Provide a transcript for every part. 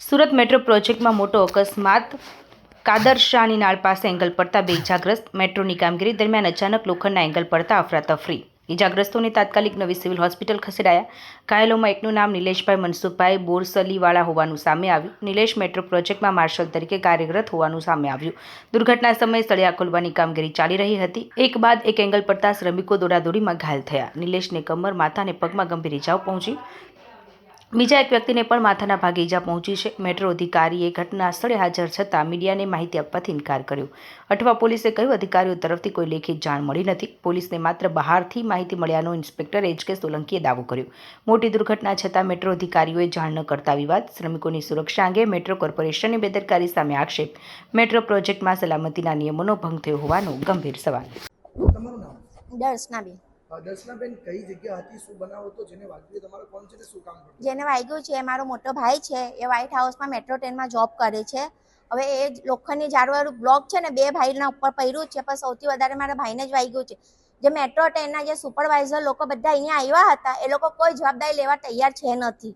Surat metro પ્રોજેક્ટમાં મોટો અકસ્માત. કાદરશાહની નાળ પાસે એંગલ પડતા બે ઇજાગ્રસ્ત. મેટ્રોની કામગીરી દરમિયાન અચાનક લોખંડના એંગલ પડતા અફરાતફરી. ઇજાગ્રસ્તોને તાત્કાલિક નવી સિવિલ હોસ્પિટલ ખસેડાયા. ઘાયલોમાં એકનું નામ નિલેશભાઈ મનસુખભાઈ બોરસલીવાળા હોવાનું સામે આવ્યું. નિલેશ મેટ્રો પ્રોજેક્ટમાં માર્શલ તરીકે કાર્યરત હોવાનું સામે આવ્યું. દુર્ઘટના સમયે સળિયા ખોલવાની કામગીરી ચાલી રહી હતી. એક બાદ એક એંગલ પડતા શ્રમિકો દોડાદોડીમાં ઘાયલ થયા. નિલેશને કમર, માથા અને પગમાં ગંભીર ઇજાઓ પહોંચી. બીજા એક વ્યક્તિને પણ માથાના ભાગે ઈજા પહોંચી છે. મેટ્રો અધિકારીએ ઘટના સ્થળે હાજર છતાં મીડિયાને માહિતી આપવાથી ઇનકાર કર્યો. અઠવા પોલીસે કહ્યું, અધિકારીઓ તરફથી કોઈ લેખિત જાણ મળી નથી. પોલીસને માત્ર બહારથી માહિતી મળ્યાનો ઇન્સ્પેક્ટર એચ. કે. સોલંકીએ દાવો કર્યો. મોટી દુર્ઘટના છતાં મેટ્રો અધિકારીઓએ જાણ ન કરતા વિવાદ. શ્રમિકોની સુરક્ષા અંગે મેટ્રો કોર્પોરેશનની બેદરકારી સામે આક્ષેપ. મેટ્રો પ્રોજેક્ટમાં સલામતીના નિયમોનો ભંગ થયો હોવાનો ગંભીર સવાલ. દર્શનાબેન. દર્શનાબેન, કઈ જગ્યા હતી, શું બનાવો તો જેને વાગ્યું તમારો કોણ છે શું કામ કરતો જેને વાગ્યું છે એ મારો મોટો ભાઈ છે. એ વ્હાઇટ હાઉસમાં મેટ્રો ટ્રેનમાં જોબ કરે છે. હવે એ લોખંડની ઝાડવાળું બ્લોક છે ને, બે ભાઈના ઉપર પડ્યું છે. પણ સૌથી વધારે મારા ભાઈને જ વાગ્યું છે. જે મેટ્રો ટ્રેનના જે સુપરવાઇઝર લોકો બધા અહીંયા આવ્યા હતા, એ લોકો કોઈ જવાબદારી લેવા તૈયાર છે નથી.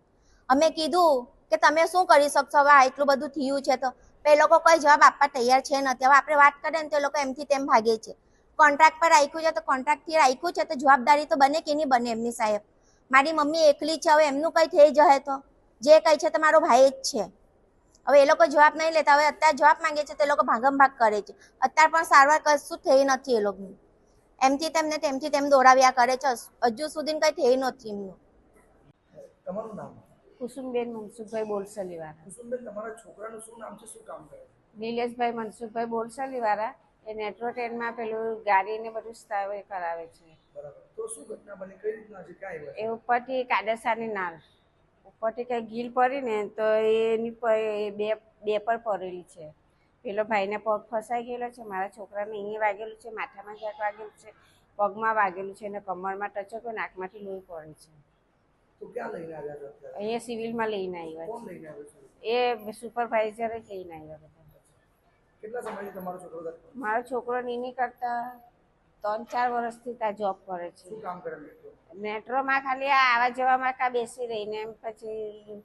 અમે કીધું કે તમે શું કરી શકશો? હવે એટલું બધું થયું છે તો એ લોકો કોઈ જવાબ આપવા તૈયાર છે નથી. હવે આપણે વાત કરીએ ને તો એ લોકો એમથી તેમ ભાગે છે. કોન્ટ્રાક્ટ પર રાખ્યું છે તો કોન્ટ્રાક્ટથી રાખ્યું છે તો જવાબદારી તો બને કે નહીં બને એમની સાહેબ? મારી મમ્મી એકલી છે હવે એમનું કંઈ થઈ જાય તો? જે કંઈ છે તો મારો ભાઈ જ છે. હવે એ લોકો જવાબ નહીં લેતા હવે અત્યારે જવાબ માંગે છે તો એ લોકો ભાગમ ભાગ કરે છે. અત્યારે પણ સારવાર કશું થઈ નથી એ લોકોની. એમથી તેમને તેમથી તેમ દોડાવ્યા કરે છે હજુ સુધી કંઈ થઈ નથી એમનું. તમારું નામ? કુસુમબેન મનસુખભાઈ બોલસલીવાળા. કુસુમબેન તમારા છોકરાનું શું નામ છે શું કામ કરે છે? નિલેશભાઈ મનસુખભાઈ બોરસલીવાળા એ મેટ્રો ટ્રેનમાં પેલું ગાડીને બધું સ્થળ કરાવે છે. બરાબર. તો શું ઘટના બની? કઈ રીતના છે? ક્યાં આવ્યા? એ ઉપરથી કાયદેસરની નાળ. ઉપરથી કંઈ ગીલ પડી ને તો એની બે બે પર પડેલી છે. પેલો ભાઈને પગ ફસાઈ ગયેલો છે મારા છોકરાને અહીંયા વાગેલું છે માથામાં ક્યાંક વાગેલું છે પગમાં વાગેલું છે અને કમરમાં ટચકો નાકમાંથી લોહી પડે છે. અહીંયા સિવિલમાં લઈને આવ્યા છે. એ સુપરવાઇઝર જ લઈને આવ્યા બધા કેટલા સમયથી તમારો છોકરો મારો છોકરો નીની કરતા ત્રણ ચાર વર્ષથી ત્યાં જોબ કરે છે. શું કામ કરે મેટ્રોમાં ખાલી આ આવવા જવામાં કાં બેસી રહીને એમ પછી